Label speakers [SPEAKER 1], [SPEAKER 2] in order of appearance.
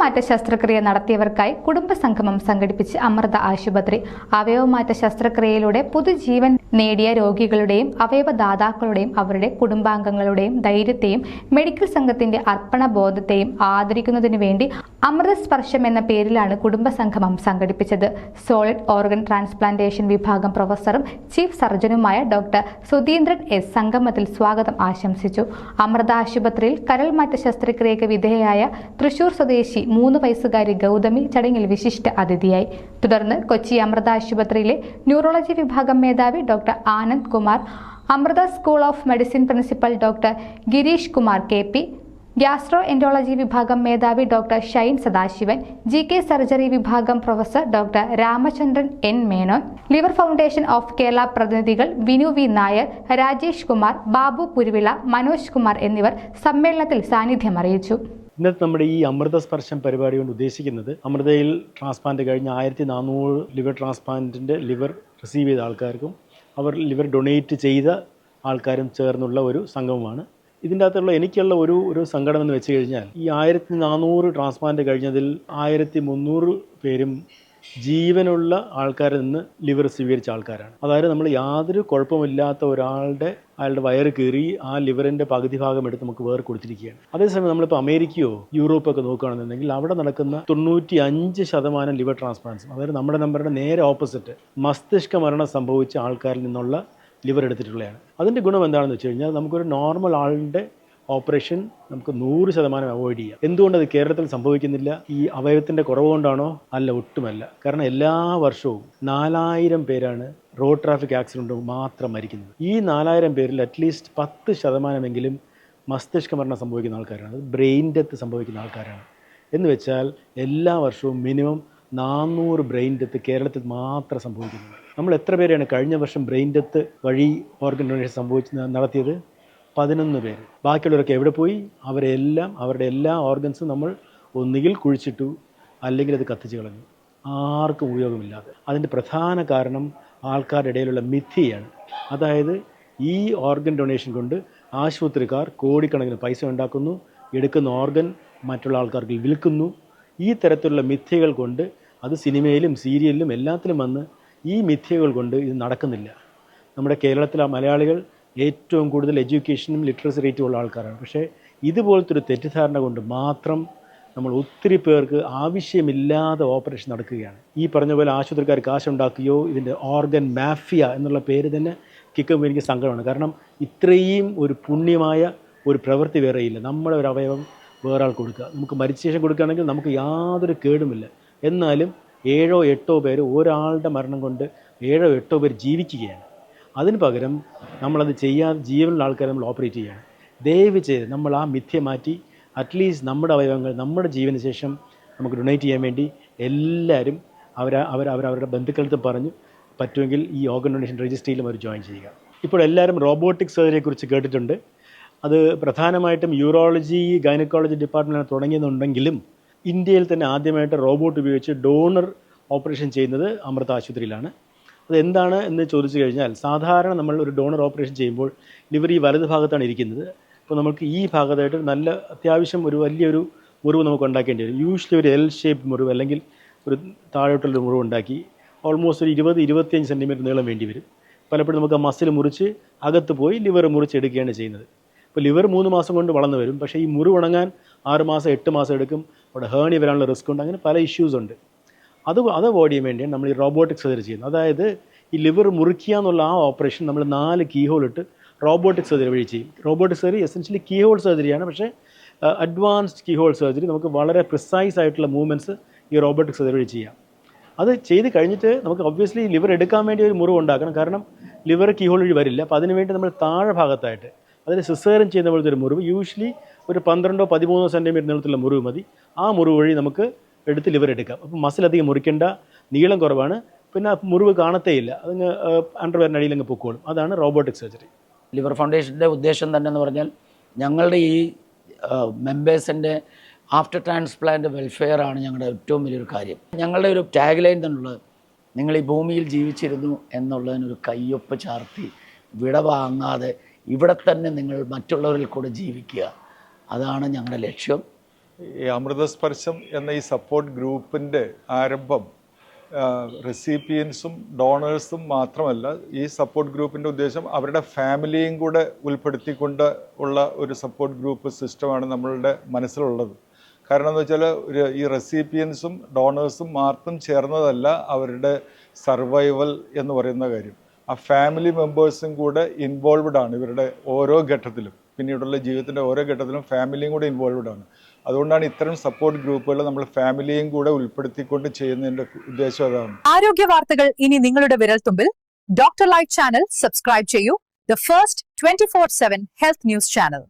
[SPEAKER 1] മാറ്റ ശസ്ത്രക്രിയ നടത്തിയവർക്കായി കുടുംബസംഗമം സംഘടിപ്പിച്ച് അമൃത ആശുപത്രി. അവയവമാറ്റ ശസ്ത്രക്രിയയിലൂടെ പുതുജീവൻ നേടിയ രോഗികളുടെയും അവയവദാതാക്കളുടെയും അവരുടെ കുടുംബാംഗങ്ങളുടെയും ധൈര്യത്തെയും മെഡിക്കൽ സംഘത്തിന്റെ അർപ്പണബോധത്തെയും ആദരിക്കുന്നതിനു വേണ്ടി അമൃത സ്പർശം എന്ന പേരിലാണ് കുടുംബ സംഗമം സംഘടിപ്പിച്ചത്. സോളിഡ് ഓർഗൻ ട്രാൻസ്പ്ലാന്റേഷൻ വിഭാഗം പ്രൊഫസറും ചീഫ് സർജനുമായ ഡോക്ടർ സുധീന്ദ്രൻ എസ് സംഗമത്തിൽ സ്വാഗതം ആശംസിച്ചു. അമൃത ആശുപത്രിയിൽ കരൾമാറ്റ ശസ്ത്രക്രിയക്ക് വിധേയയായ തൃശൂർ സ്വദേശി മൂന്ന് വയസ്സുകാരി ഗൗതമി ചടങ്ങിൽ വിശിഷ്ട അതിഥിയായി. തുടർന്ന് കൊച്ചി അമൃത ആശുപത്രിയിലെ ന്യൂറോളജി വിഭാഗം മേധാവി doctor Anand Kumar Amrita school of medicine principal doctor Girish Kumar K gastroenterology വിഭാഗം മേധാവി doctor Shine Sadasivan G K surgery വിഭാഗം professor doctor Ramachandran N Menon liver foundation of Kerala പ്രതിനിധികൾ വിനു വി നായർ രാജേഷ് കുമാർ ബാബു പുരുവിള മനോജ് കുമാർ എന്നിവർ സമ്മേളനത്തിൽ സാന്നിധ്യം അറിയിച്ചു.
[SPEAKER 2] ഇന്നത്തെ നമ്മുടെ ഈ അമൃത സ്പർശം പരിപാടി കൊണ്ട് ഉദ്ദേശിക്കുന്നത് അമൃതയിൽ ട്രാൻസ്പ്ലാന്റ് കഴിഞ്ഞ ആയിരത്തി നാനൂറ് ലിവർ ട്രാൻസ്പ്ലാന്റിന്റെ ലിവർ റിസീവ് ചെയ്ത ആൾക്കാർക്കും അവർ ലിവർ ഡൊണേറ്റ് ചെയ്ത ആൾക്കാരും ചേർന്നുള്ള ഒരു സംഗമമാണ് ഇതിന്റെ അകത്തുള്ള എനിക്കുള്ള ഒരു ഒരു സങ്കടം എന്ന് വെച്ച് കഴിഞ്ഞാൽ ഈ ആയിരത്തി നാനൂറ് ട്രാൻസ്പ്ലാന്റ് കഴിഞ്ഞതിൽ ആയിരത്തി മുന്നൂറ് പേരും ജീവനുള്ള ആൾക്കാരിൽ നിന്ന് ലിവർ സ്വീകരിച്ച ആൾക്കാരാണ്. അതായത് നമ്മൾ യാതൊരു കുഴപ്പമില്ലാത്ത ഒരാളുടെ അയാളുടെ വയറ് കീറി ആ ലിവറിന്റെ പകുതി ഭാഗം എടുത്ത് നമുക്ക് വേറെ കൊടുത്തിരിക്കുകയാണ്. അതേസമയം നമ്മളിപ്പോൾ അമേരിക്കയോ യൂറോപ്പൊക്കെ നോക്കുകയാണെന്നുണ്ടെങ്കിൽ അവിടെ നടക്കുന്ന തൊണ്ണൂറ്റി അഞ്ച് ശതമാനം ലിവർ ട്രാൻസ്പ്ലാന്റ്സ് അതായത് നമ്മുടെ നമ്പറുടെ നേരെ ഓപ്പോസിറ്റ് മസ്തിഷ്ക മരണം സംഭവിച്ച ആൾക്കാരിൽ നിന്നുള്ള ലിവർ എടുത്തിട്ടുള്ളതാണ്. അതിന്റെ ഗുണം എന്താണെന്ന് വെച്ച് കഴിഞ്ഞാൽ നമുക്കൊരു നോർമൽ ആളിന്റെ ഓപ്പറേഷൻ നമുക്ക് നൂറ് ശതമാനം അവോയ്ഡ് ചെയ്യാം. എന്തുകൊണ്ടത് കേരളത്തിൽ സംഭവിക്കുന്നില്ല? ഈ അവയവത്തിന്റെ കുറവുകൊണ്ടാണോ അല്ല ഒട്ടുമല്ല. കാരണം എല്ലാ വർഷവും നാലായിരം പേരാണ് റോഡ് ട്രാഫിക് ആക്സിഡന്റ് മാത്രം മരിക്കുന്നത്. ഈ നാലായിരം പേരിൽ അറ്റ്ലീസ്റ്റ് പത്ത് ശതമാനമെങ്കിലും മസ്തിഷ്ക മരണം സംഭവിക്കുന്ന ആൾക്കാരാണ്. അത് ബ്രെയിൻ ഡെത്ത് സംഭവിക്കുന്ന ആൾക്കാരാണ്. എന്ന് വെച്ചാൽ എല്ലാ വർഷവും മിനിമം നാനൂറ് ബ്രെയിൻ ഡെത്ത് കേരളത്തിൽ മാത്രം സംഭവിക്കുന്നത് നമ്മൾ എത്ര പേരെയാണ് കഴിഞ്ഞ വർഷം ബ്രെയിൻ ഡെത്ത് വഴി ഓർഗൻ ഡൊണേഷൻ സംഭവിച്ച് നടത്തിയത്? പതിനൊന്ന് പേർ ബാക്കിയുള്ളവരൊക്കെ എവിടെ പോയി? അവരെല്ലാം അവരുടെ എല്ലാ ഓർഗൻസും നമ്മൾ ഒന്നുകിൽ കുഴിച്ചിട്ടു അല്ലെങ്കിൽ അത് കത്തിച്ച് കളഞ്ഞു. ആർക്കും ഉപയോഗമില്ലാതെ. അതിന്റെ പ്രധാന കാരണം ആൾക്കാരുടെ ഇടയിലുള്ള മിഥിയാണ് അതായത് ഈ ഓർഗൻ ഡൊണേഷൻ കൊണ്ട് ആശുപത്രിക്കാർ കോടിക്കണക്കിന് പൈസ ഉണ്ടാക്കുന്നു എടുക്കുന്ന ഓർഗൻ മറ്റുള്ള ആൾക്കാർക്ക് വിൽക്കുന്നു. ഈ തരത്തിലുള്ള മിഥ്യകൾ കൊണ്ട് അത് സിനിമയിലും സീരിയലിലും എല്ലാത്തിലും വന്ന് ഈ മിഥ്യകൾ കൊണ്ട് ഇത് നടക്കുന്നില്ല. നമ്മുടെ കേരളത്തിലെ മലയാളികൾ ഏറ്റവും കൂടുതൽ എഡ്യൂക്കേഷനും ലിറ്ററസി റേറ്റും ഉള്ള ആൾക്കാരാണ്. പക്ഷേ ഇതുപോലത്തെ ഒരു തെറ്റിദ്ധാരണ കൊണ്ട് മാത്രം നമ്മൾ ഒത്തിരി പേർക്ക് ആവശ്യമില്ലാതെ ഓപ്പറേഷൻ നടക്കുകയാണ്. ഈ പറഞ്ഞ പോലെ ആശുപത്രിക്കാർ കാശുണ്ടാക്കുകയോ ഇതിന്റെ ഓർഗൻ മാഫിയ എന്നുള്ള പേര് തന്നെ കിക്കുമ്പോൾ എനിക്ക് സങ്കടമാണ്. കാരണം ഇത്രയും ഒരു പുണ്യമായ ഒരു പ്രവൃത്തി വേറെയില്ല നമ്മുടെ ഒരു അവയവം വേറെ ആൾ കൊടുക്കുക. നമുക്ക് മരിച്ച ശേഷം കൊടുക്കുകയാണെങ്കിൽ നമുക്ക് യാതൊരു കേടുമില്ല. എന്നാലും ഏഴോ എട്ടോ പേര് ഒരാളുടെ മരണം കൊണ്ട് ഏഴോ എട്ടോ പേര് ജീവിക്കുകയാണ്. അതിന് പകരം നമ്മളത് ചെയ്യാതെ ജീവനുള്ള ആൾക്കാരെ നമ്മൾ ഓപ്പറേറ്റ് ചെയ്യുകയാണ് ദയവ് ചെയ്ത് നമ്മൾ ആ മിഥ്യ മാറ്റി അറ്റ്ലീസ്റ്റ് നമ്മുടെ അവയവങ്ങൾ നമ്മുടെ ജീവന് ശേഷം നമുക്ക് ഡൊണേറ്റ് ചെയ്യാൻ വേണ്ടി എല്ലാവരും അവർ അവർ അവരുടെ ബന്ധുക്കളടുത്ത് പറഞ്ഞു പറ്റുമെങ്കിൽ ഈ ഓർഗൻ ഡൊണേഷൻ രജിസ്ട്രിയിലും അവർ ജോയിൻ ചെയ്യുക. ഇപ്പോൾ എല്ലാവരും റോബോട്ടിക് സർജറിയെക്കുറിച്ച് കേട്ടിട്ടുണ്ട്. അത് പ്രധാനമായിട്ടും യൂറോളജി ഗൈനക്കോളജി ഡിപ്പാർട്ട്മെന്റാണ് തുടങ്ങിയതുണ്ടെങ്കിലും ഇന്ത്യയിൽ തന്നെ ആദ്യമായിട്ട് റോബോട്ട് ഉപയോഗിച്ച് ഡോണർ ഓപ്പറേഷൻ ചെയ്യുന്നത് അമൃത ആശുപത്രിയിലാണ്. അത് എന്താണ് എന്ന് ചോദിച്ചു കഴിഞ്ഞാൽ സാധാരണ നമ്മൾ ഒരു ഡോണർ ഓപ്പറേഷൻ ചെയ്യുമ്പോൾ ലിവർ ഈ വലത് ഭാഗത്താണ് ഇരിക്കുന്നത്. അപ്പോൾ നമുക്ക് ഈ ഭാഗത്തായിട്ട് നല്ല അത്യാവശ്യം ഒരു വലിയൊരു മുറിവ് നമുക്ക് ഉണ്ടാക്കേണ്ടി വരും. യൂഷ്വലി ഒരു എൽ ഷേപ്പ് മുറിവ് അല്ലെങ്കിൽ ഒരു താഴോട്ടുള്ളൊരു മുറിവ് ഉണ്ടാക്കി ഓൾമോസ്റ്റ് ഒരു ഇരുപത് ഇരുപത്തിയഞ്ച് സെന്റിമീറ്റർ നീളം വേണ്ടി വരും. പലപ്പോഴും നമുക്ക് ആ മസിൽ മുറിച്ച് അകത്ത് പോയി ലിവർ മുറിച്ചെടുക്കുകയാണ് ചെയ്യുന്നത്. അപ്പോൾ ലിവർ മൂന്ന് മാസം കൊണ്ട് വളർന്നു വരും. പക്ഷേ ഈ മുറിവ് ഉണങ്ങാൻ ആറ് മാസം എട്ട് മാസം എടുക്കും. അവിടെ ഹേണി വരാനുള്ള റിസ്ക് ഉണ്ട്. അങ്ങനെ പല ഇഷ്യൂസ് ഉണ്ട്. അത് അത് അവോയ്ഡ് ചെയ്യാൻ വേണ്ടിയാണ് നമ്മൾ ഈ റോബോട്ടിക് സർജറി ചെയ്യുന്നത്. അതായത് ഈ ലിവർ മുറിക്കുക എന്നുള്ള ആ ഓപ്പറേഷൻ നമ്മൾ നാല് കീ ഹോൾ ഇട്ട് റോബോട്ടിക് സർജറി വഴി ചെയ്യും. Robotic surgery essentially keyhole സർജറിയാണ് പക്ഷേ അഡ്വാൻസ്ഡ് കീ ഹോൾ സർജറി നമുക്ക് വളരെ പ്രിസൈസ് ആയിട്ടുള്ള മൂവ്മെന്റ്സ് ഈ റോബോട്ടിക് സർജറി വഴി ചെയ്യാം. അത് ചെയ്ത് കഴിഞ്ഞിട്ട് നമുക്ക് ഒബ്വിയസ്ലി ലിവർ എടുക്കാൻ വേണ്ടി ഒരു മുറിവ് ഉണ്ടാക്കണം. കാരണം ലിവർ കീ ഹോൾ വഴി വരില്ല. അപ്പോൾ അതിനുവേണ്ടി നമ്മൾ താഴെ ഭാഗത്തായിട്ട് അതിന് സിസേറിൻ ചെയ്യുന്ന പോലത്തെ ഒരു മുറിവ്. യൂഷ്വലി ഒരു പന്ത്രണ്ടോ പതിമൂന്നോ സെന്റിമീറ്റർ നീളത്തിലുള്ള മുറിവ് മതി. ആ മുറിവ് വഴി നമുക്ക് എടുത്ത് ലിവർ എടുക്കാം. അപ്പോൾ മസിൽ അധികം മുറിക്കേണ്ട നീളം കുറവാണ്. പിന്നെ ആ മുറിവ് കാണത്തേയില്ല അതങ്ങ് അണ്ടർവെയറിനടിയിൽ അങ്ങ് പൊക്കോളും. അതാണ് റോബോട്ടിക് സർജറി
[SPEAKER 3] ലിവർ ഫൗണ്ടേഷന്റെ ഉദ്ദേശം തന്നെ എന്ന് പറഞ്ഞാൽ ഞങ്ങളുടെ ഈ മെമ്പേഴ്സിന്റെ ആഫ്റ്റർ ട്രാൻസ്പ്ലാന്റ് വെൽഫെയർ ആണ് ഞങ്ങളുടെ ഏറ്റവും വലിയൊരു കാര്യം. ഞങ്ങളുടെ ഒരു ടാഗ് ലൈൻ തന്നുള്ളത് നിങ്ങൾ ഈ ഭൂമിയിൽ ജീവിച്ചിരുന്നു എന്നുള്ളതിനൊരു കയ്യൊപ്പ് ചാർത്തി വിട വാങ്ങാതെ ഇവിടെ തന്നെ നിങ്ങൾ മറ്റുള്ളവരിൽ കൂടെ ജീവിക്കുക. അതാണ് ഞങ്ങളുടെ ലക്ഷ്യം.
[SPEAKER 4] ഈ അമൃതസ്പർശം എന്ന ഈ സപ്പോർട്ട് ഗ്രൂപ്പിന്റെ ആരംഭം റെസിപ്പിയൻസും ഡോണേഴ്സും മാത്രമല്ല ഈ സപ്പോർട്ട് ഗ്രൂപ്പിന്റെ ഉദ്ദേശം അവരുടെ ഫാമിലിയും കൂടെ ഉൾപ്പെടുത്തിക്കൊണ്ട് ഉള്ള ഒരു സപ്പോർട്ട് ഗ്രൂപ്പ് സിസ്റ്റമാണ് നമ്മളുടെ മനസ്സിലുള്ളത്. കാരണം എന്ന് വെച്ചാൽ ഒരു ഈ റെസിപ്പിയൻസും ഡോണേഴ്സും മാത്രം ചേർന്നതല്ല അവരുടെ സർവൈവൽ എന്ന് പറയുന്ന കാര്യം. ആ ഫാമിലി മെമ്പേഴ്സും കൂടെ ഇൻവോൾവ്ഡ് ആണ് ഇവരുടെ ഓരോ ഘട്ടത്തിലും. പിന്നീടുള്ള ജീവിതത്തിന്റെ ഓരോ ഘട്ടത്തിലും ഫാമിലിയും കൂടെ ഇൻവോൾവ്ഡ് ആണ്. അതുകൊണ്ടാണ് ഇത്തരം സപ്പോർട്ട് ഗ്രൂപ്പുകൾ നമ്മൾ ഫാമിലിയും കൂടെ ഉൾപ്പെടുത്തിക്കൊണ്ട് ചെയ്യുന്നതിന്റെ ഉദ്ദേശം അതാണ്.
[SPEAKER 5] ആരോഗ്യ വാർത്തകൾ ഇനി നിങ്ങളുടെ വിരൽത്തുമ്പിൽ. ഡോക്ടർ ലൈറ്റ് ചാനൽ സബ്സ്ക്രൈബ് ചെയ്യൂ. The first twenty four seven health news channel